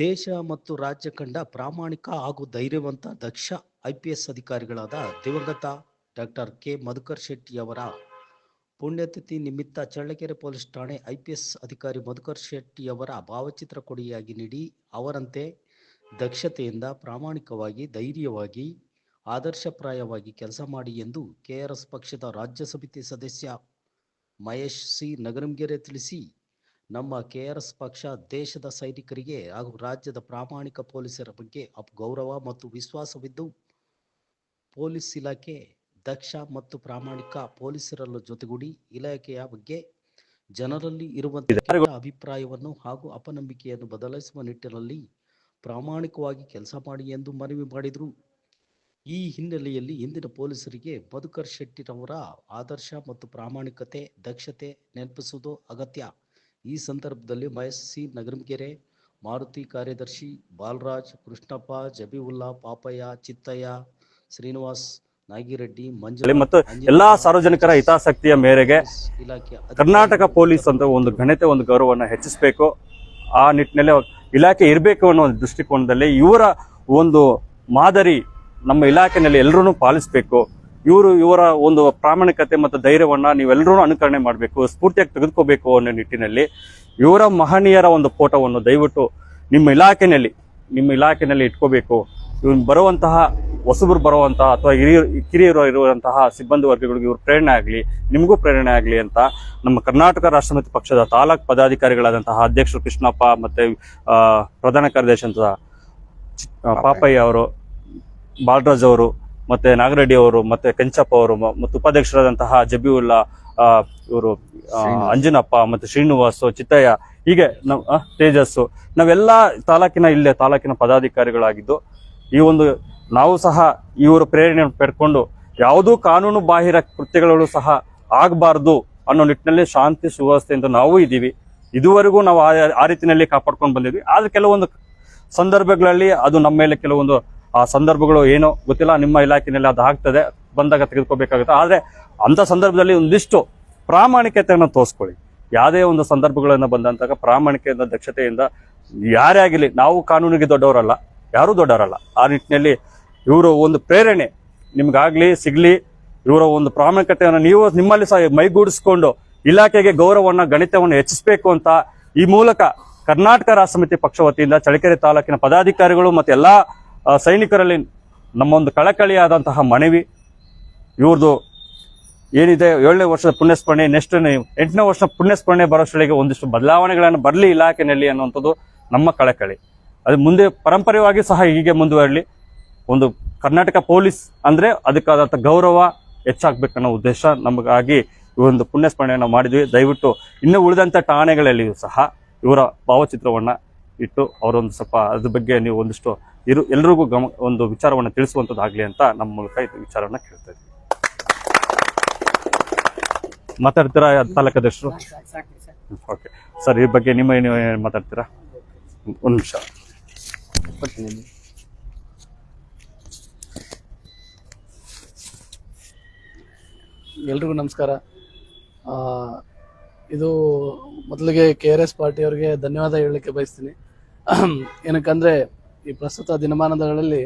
ದೇಶ ಮತ್ತು ರಾಜ್ಯ ಕಂಡ ಪ್ರಾಮಾಣಿಕ ಹಾಗೂ ಧೈರ್ಯವಂತ ದಕ್ಷ ಐ ಪಿ ಎಸ್ ಅಧಿಕಾರಿಗಳಾದ ದಿವಂಗತ ಡಾಕ್ಟರ್ ಕೆ ಮಧುಕರ್ ಶೆಟ್ಟಿಯವರ ಪುಣ್ಯತಿಥಿ ನಿಮಿತ್ತ ಚಳ್ಳಕೆರೆ ಪೊಲೀಸ್ ಠಾಣೆ ಐ ಪಿ ಎಸ್ ಅಧಿಕಾರಿ ಮಧುಕರ್ ಶೆಟ್ಟಿಯವರ ಭಾವಚಿತ್ರ ಕೊಡುಗೆಯಾಗಿ ನೀಡಿ, ಅವರಂತೆ ದಕ್ಷತೆಯಿಂದ ಪ್ರಾಮಾಣಿಕವಾಗಿ, ಧೈರ್ಯವಾಗಿ, ಆದರ್ಶಪ್ರಾಯವಾಗಿ ಕೆಲಸ ಮಾಡಿ ಎಂದು ಕೆಆರ್ಎಸ್ ಪಕ್ಷದ ರಾಜ್ಯ ಸಮಿತಿ ಸದಸ್ಯ ಮಹೇಶ್ ಸಿ ನಗರಂಗೆರೆ ತಿಳಿಸಿ ನಮ್ಮ ಕೆಆರ್ಎಸ್ ಪಕ್ಷ ದೇಶದ ಸೈನಿಕರಿಗೆ ಹಾಗೂ ರಾಜ್ಯದ ಪ್ರಾಮಾಣಿಕ ಪೊಲೀಸರ ಬಗ್ಗೆ ಅಪ್ ಗೌರವ ಮತ್ತು ವಿಶ್ವಾಸವಿದ್ದು ಪೊಲೀಸ್ ಇಲಾಖೆ ದಕ್ಷ ಮತ್ತು ಪ್ರಾಮಾಣಿಕ ಪೊಲೀಸರಲ್ಲ ಜೊತೆಗೂಡಿ ಇಲಾಖೆಯ ಬಗ್ಗೆ ಜನರಲ್ಲಿ ಇರುವಂತಹ ಅಭಿಪ್ರಾಯವನ್ನು ಹಾಗೂ ಅಪನಂಬಿಕೆಯನ್ನು ಬದಲಾಯಿಸುವ ನಿಟ್ಟಿನಲ್ಲಿ ಪ್ರಾಮಾಣಿಕವಾಗಿ ಕೆಲಸ ಮಾಡಿ ಎಂದು ಮನವಿ ಮಾಡಿದರು. ಈ ಹಿನ್ನೆಲೆಯಲ್ಲಿ ಇಂದಿನ ಪೊಲೀಸರಿಗೆ ಮಧುಕರ್ ಶೆಟ್ಟಿರವರ ಆದರ್ಶ ಮತ್ತು ಪ್ರಾಮಾಣಿಕತೆ ದಕ್ಷತೆ ನೆನಪಿಸುವುದು ಅಗತ್ಯ. ಈ ಸಂದರ್ಭದಲ್ಲಿ ಮಹೇಶ್ ಸಿ ನಗರಂಗೆರೆ ಮಾರುತಿ ಕಾರ್ಯದರ್ಶಿ ಬಾಲರಾಜ್ ಕೃಷ್ಣಪ್ಪ ಜಬೀವುಲ್ಲಾ ಪಾಪಯ್ಯ ಚಿತ್ತಯ್ಯ ಶ್ರೀನಿವಾಸ್ ನಾಗಿರೆಡ್ಡಿ ಮಂಜು ಮತ್ತು ಎಲ್ಲಾ ಸಾರ್ವಜನಿಕರ ಹಿತಾಸಕ್ತಿಯ ಮೇರೆಗೆ ಇಲಾಖೆ ಕರ್ನಾಟಕ ಪೊಲೀಸ್ ಅಂತ ಒಂದು ಘನತೆ ಒಂದು ಗೌರವವನ್ನು ಹೆಚ್ಚಿಸಬೇಕು. ಆ ನಿಟ್ಟಿನಲ್ಲಿ ಇಲಾಖೆ ಇರಬೇಕು ಅನ್ನೋ ಒಂದು ದೃಷ್ಟಿಕೋನದಲ್ಲಿ ಇವರ ಒಂದು ಮಾದರಿ ನಮ್ಮ ಇಲಾಖೆನಲ್ಲಿ ಎಲ್ಲರೂ ಪಾಲಿಸಬೇಕು. ಇವರು ಇವರ ಒಂದು ಪ್ರಾಮಾಣಿಕತೆ ಮತ್ತು ಧೈರ್ಯವನ್ನು ನೀವೆಲ್ಲರೂ ಅನುಕರಣೆ ಮಾಡಬೇಕು, ಸ್ಫೂರ್ತಿಯಾಗಿ ತೆಗೆದುಕೋಬೇಕು ಅನ್ನೋ ನಿಟ್ಟಿನಲ್ಲಿ ಇವರ ಮಹನೀಯರ ಒಂದು ಫೋಟೋವನ್ನು ದಯವಿಟ್ಟು ನಿಮ್ಮ ಇಲಾಖೆಯಲ್ಲಿ ನಿಮ್ಮ ಇಲಾಖೆಯಲ್ಲಿ ಇಟ್ಕೋಬೇಕು. ಇವ್ನು ಬರುವಂತಹ, ಹೊಸಬರು ಬರುವಂತಹ ಅಥವಾ ಹಿರಿಯ, ಕಿರಿಯರು ಇರುವಂತಹ ಸಿಬ್ಬಂದಿ ವರ್ಗಗಳಿಗೆ ಇವರು ಪ್ರೇರಣೆ ಆಗಲಿ, ನಿಮಗೂ ಪ್ರೇರಣೆ ಆಗಲಿ ಅಂತ ನಮ್ಮ ಕರ್ನಾಟಕ ರಾಷ್ಟ್ರಪತಿ ಪಕ್ಷದ ತಾಲೂಕ್ ಪದಾಧಿಕಾರಿಗಳಾದಂತಹ ಅಧ್ಯಕ್ಷರು ಕೃಷ್ಣಪ್ಪ ಮತ್ತೆ ಪ್ರಧಾನ ಕಾರ್ಯದರ್ಶಿ ಅಂತ ಪಾಪಯ್ಯ ಅವರು, ಬಾಲರಾಜ್ ಅವರು ಮತ್ತೆ ನಾಗರೆಡ್ಡಿ ಅವರು ಮತ್ತೆ ಕೆಂಚಪ್ಪ ಅವರು ಮತ್ತು ಉಪಾಧ್ಯಕ್ಷರಾದಂತಹ ಜಬೀವುಲ್ಲಾ ಆ, ಇವರು ಅಂಜನಪ್ಪ ಮತ್ತೆ ಶ್ರೀನಿವಾಸ್ ಚಿತ್ತಯ್ಯ ಹೀಗೆ ನಾವು ತೇಜಸ್ಸು ನಾವೆಲ್ಲ ತಾಲೂಕಿನ ಇಲ್ಲೇ ತಾಲೂಕಿನ ಪದಾಧಿಕಾರಿಗಳಾಗಿದ್ದು ಈ ಒಂದು ನಾವು ಸಹ ಇವರು ಪ್ರೇರಣೆಯನ್ನು ಪಡ್ಕೊಂಡು ಯಾವುದೂ ಕಾನೂನು ಬಾಹಿರ ಕೃತ್ಯಗಳು ಸಹ ಆಗಬಾರ್ದು ಅನ್ನೋ ನಿಟ್ಟಿನಲ್ಲಿ ಶಾಂತಿ ಸುವ್ಯವಸ್ಥೆಯಿಂದ ನಾವು ಇದ್ದೀವಿ. ಇದುವರೆಗೂ ನಾವು ಆ ಆ ರೀತಿಯಲ್ಲಿ ಕಾಪಾಡ್ಕೊಂಡು ಬಂದಿದ್ವಿ. ಆದ್ರೆ ಕೆಲವೊಂದು ಸಂದರ್ಭಗಳಲ್ಲಿ ಅದು ನಮ್ಮ ಮೇಲೆ ಕೆಲವೊಂದು ಆ ಸಂದರ್ಭಗಳು ಏನು ಗೊತ್ತಿಲ್ಲ, ನಿಮ್ಮ ಇಲಾಖೆಯಲ್ಲಿ ಅದು ಆಗ್ತದೆ, ಬಂದಾಗ ತೆಗೆದುಕೋಬೇಕಾಗುತ್ತೆ. ಆದರೆ ಅಂತ ಸಂದರ್ಭದಲ್ಲಿ ಒಂದಿಷ್ಟು ಪ್ರಾಮಾಣಿಕತೆಯನ್ನು ತೋರಿಸ್ಕೊಳ್ಳಿ. ಯಾವುದೇ ಒಂದು ಸಂದರ್ಭಗಳನ್ನು ಬಂದಂತಾಗ ಪ್ರಾಮಾಣಿಕೆಯಿಂದ ದಕ್ಷತೆಯಿಂದ ಯಾರೇ ಆಗಿರಲಿ, ನಾವು ಕಾನೂನಿಗೆ ದೊಡ್ಡವರಲ್ಲ, ಯಾರೂ ದೊಡ್ಡವರಲ್ಲ. ಆ ನಿಟ್ಟಿನಲ್ಲಿ ಇವರು ಒಂದು ಪ್ರೇರಣೆ ನಿಮ್ಗಾಗಲಿ ಸಿಗಲಿ, ಇವರ ಒಂದು ಪ್ರಾಮಾಣಿಕತೆಯನ್ನು ನೀವು ನಿಮ್ಮಲ್ಲಿ ಸಹ ಮೈಗೂಡಿಸ್ಕೊಂಡು ಇಲಾಖೆಗೆ ಗೌರವವನ್ನು, ಗಣಿತವನ್ನು ಹೆಚ್ಚಿಸಬೇಕು ಅಂತ ಈ ಮೂಲಕ ಕರ್ನಾಟಕ ರಾಷ್ಟ್ರ ಸಮಿತಿ ಪಕ್ಷ ವತಿಯಿಂದ ಚಳ್ಳಕೆರೆ ತಾಲೂಕಿನ ಪದಾಧಿಕಾರಿಗಳು ಮತ್ತು ಎಲ್ಲಾ ಸೈನಿಕರಲ್ಲಿ ನಮ್ಮೊಂದು ಕಳಕಳಿಯಾದಂತಹ ಮನವಿ ಇವ್ರದ್ದು ಏನಿದೆ, ಏಳನೇ ವರ್ಷದ ಪುಣ್ಯಸ್ಮರಣೆ ನೆಕ್ಸ್ಟ್ ಎಂಟನೇ ವರ್ಷ ಪುಣ್ಯಸ್ಮರಣೆ ಬರೋಷ್ಟೊಳಗೆ ಒಂದಿಷ್ಟು ಬದಲಾವಣೆಗಳನ್ನು ಬರಲಿ ಇಲಾಖೆಯಲ್ಲಿ ಅನ್ನುವಂಥದ್ದು ನಮ್ಮ ಕಳಕಳಿ. ಅದು ಮುಂದೆ ಪರಂಪರೆಯಾಗಿ ಸಹ ಹೀಗೆ ಮುಂದುವರಲಿ. ಒಂದು ಕರ್ನಾಟಕ ಪೊಲೀಸ್ ಅಂದರೆ ಅದಕ್ಕಾದಂಥ ಗೌರವ ಹೆಚ್ಚಾಗಬೇಕನ್ನೋ ಉದ್ದೇಶ ನಮಗಾಗಿ ಈ ಒಂದು ಪುಣ್ಯಸ್ಮರಣೆಯನ್ನು ಮಾಡಿದ್ವಿ. ದಯವಿಟ್ಟು ಇನ್ನೂ ಉಳಿದಂಥ ಠಾಣೆಗಳಲ್ಲಿಯೂ ಸಹ ಇವರ ಭಾವಚಿತ್ರವನ್ನ ಇಟ್ಟು ಅವರೊಂದು ಸ್ವಲ್ಪ ಅದ್ರ ಬಗ್ಗೆ ನೀವು ಒಂದಿಷ್ಟು ಇರು ಎಲ್ರಿಗೂ ಗಮ ಒಂದು ವಿಚಾರವನ್ನು ತಿಳಿಸುವಂಥದ್ದಾಗಲಿ ಅಂತ ನಮ್ಮ ಮೂಲಕ ಇದು ವಿಚಾರವನ್ನ ಕೇಳ್ತಾ ಇದ್ದೀವಿ ಮಾತಾಡ್ತೀರಾ ತಾಲೂಕದಷ್ಟು ಓಕೆ. ಸರ್, ಈ ಬಗ್ಗೆ ನಿಮ್ಮ ಏನು ಮಾತಾಡ್ತೀರಾ? ಒಂದು ನಿಮಿಷ. ಎಲ್ರಿಗೂ ನಮಸ್ಕಾರ. ಇದು ಮೊದಲಿಗೆ ಕೆ ಆರ್ ಎಸ್ ಪಾರ್ಟಿಯವ್ರಿಗೆ ಧನ್ಯವಾದ ಹೇಳಲಿಕ್ಕೆ ಬಯಸ್ತೀನಿ. ಏನಕ್ಕಂದ್ರೆ, ಈ ಪ್ರಸ್ತುತ ದಿನಮಾನಗಳಲ್ಲಿ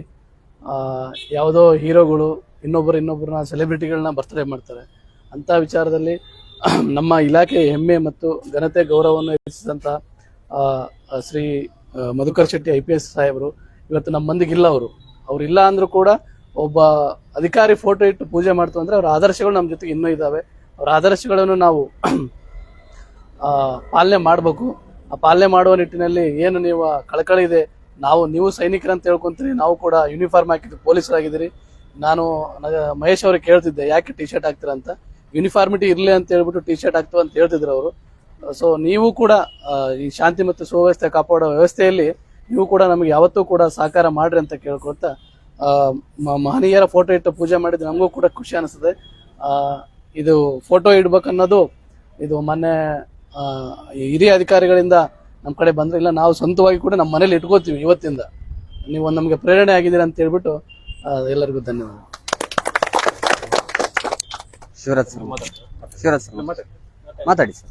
ಯಾವುದೋ ಹೀರೋಗಳು, ಇನ್ನೊಬ್ಬರು ಇನ್ನೊಬ್ಬರನ್ನ ಸೆಲೆಬ್ರಿಟಿಗಳನ್ನ ಬರ್ತಡೇ ಮಾಡ್ತಾರೆ. ಅಂಥ ವಿಚಾರದಲ್ಲಿ, ನಮ್ಮ ಇಲಾಖೆ ಹೆಮ್ಮೆ ಮತ್ತು ಘನತೆ ಗೌರವವನ್ನು ಹೆಚ್ಚಿಸಿದಂಥ Shri Madhukar Shetty I P S ಸಾಹೇಬರು, ಇವತ್ತು ನಮ್ಮ ಮಂದಿಗಿಲ್ಲ ಅವರು. ಅವ್ರು ಇಲ್ಲ ಅಂದರೂ ಕೂಡ, ಒಬ್ಬ ಅಧಿಕಾರಿ ಫೋಟೋ ಇಟ್ಟು ಪೂಜೆ ಮಾಡ್ತು ಅಂದರೆ ಅವರ ಆದರ್ಶಗಳು ನಮ್ಮ ಜೊತೆಗೆ ಇನ್ನೂ ಇದ್ದಾವೆ ಅವರ ಆದರ್ಶಗಳನ್ನು ನಾವು ಪಾಲನೆ ಮಾಡಬೇಕು. ಪಾಲನೆ ಮಾಡುವ ನಿಟ್ಟಿನಲ್ಲಿ ಏನು ನೀವು ಕಳಕಳಿ ಇದೆ, ನಾವು, ನೀವು ಸೈನಿಕರಂತ ಹೇಳ್ಕೊಂತೀರಿ, ನಾವು ಕೂಡ ಯೂನಿಫಾರ್ಮ್ ಹಾಕಿದ್ದು ಪೊಲೀಸರಾಗಿದ್ದೀರಿ. ನಾನು ಮಹೇಶ್ ಅವ್ರಿಗೆ ಕೇಳ್ತಿದ್ದೆ, ಯಾಕೆ ಟಿ ಶರ್ಟ್ ಹಾಕ್ತೀರಾ ಅಂತ. ಯೂನಿಫಾರ್ಮಿಟಿ ಇರಲಿ ಅಂತ ಹೇಳ್ಬಿಟ್ಟು ಟಿ ಶರ್ಟ್ ಹಾಕ್ತು ಅಂತ ಹೇಳ್ತಿದ್ರು ಅವರು. ಸೊ ನೀವು ಕೂಡ ಈ ಶಾಂತಿ ಮತ್ತು ಸುವ್ಯವಸ್ಥೆ ಕಾಪಾಡೋ ವ್ಯವಸ್ಥೆಯಲ್ಲಿ ನೀವು ಕೂಡ ನಮಗೆ ಯಾವತ್ತೂ ಕೂಡ ಸಹಕಾರ ಮಾಡ್ರಿ ಅಂತ ಕೇಳ್ಕೊಳ್ತಾ ಮಹನೀಯರ ಫೋಟೋ ಇಟ್ಟು ಪೂಜೆ ಮಾಡಿದ್ರೆ ನಮಗೂ ಕೂಡ ಖುಷಿ ಅನಿಸ್ತದೆ. ಇದು ಫೋಟೋ ಇಡ್ಬೇಕನ್ನೋದು, ಇದು ಮೊನ್ನೆ ಹಿರಿಯ ಅಧಿಕಾರಿಗಳಿಂದ ನಮ್ಮ ಕಡೆ ಬಂದರೆ ಇಲ್ಲ ನಾವು ಸ್ವಂತವಾಗಿ ಕೂಡ ನಮ್ಮ ಮನೇಲಿ ಇಟ್ಕೋತೀವಿ ಇವತ್ತಿಂದ. ನೀವು ಒಂದು ನಮಗೆ ಪ್ರೇರಣೆ ಆಗಿದ್ದೀರಾ ಅಂತ ಹೇಳ್ಬಿಟ್ಟು ಎಲ್ಲರಿಗೂ ಧನ್ಯವಾದ. ಶಿವರಾಜ್ ಸರ್ ಶಿವರಾಜ್ ಸರ್ ಮಾತಾಡಿ ಸರ್.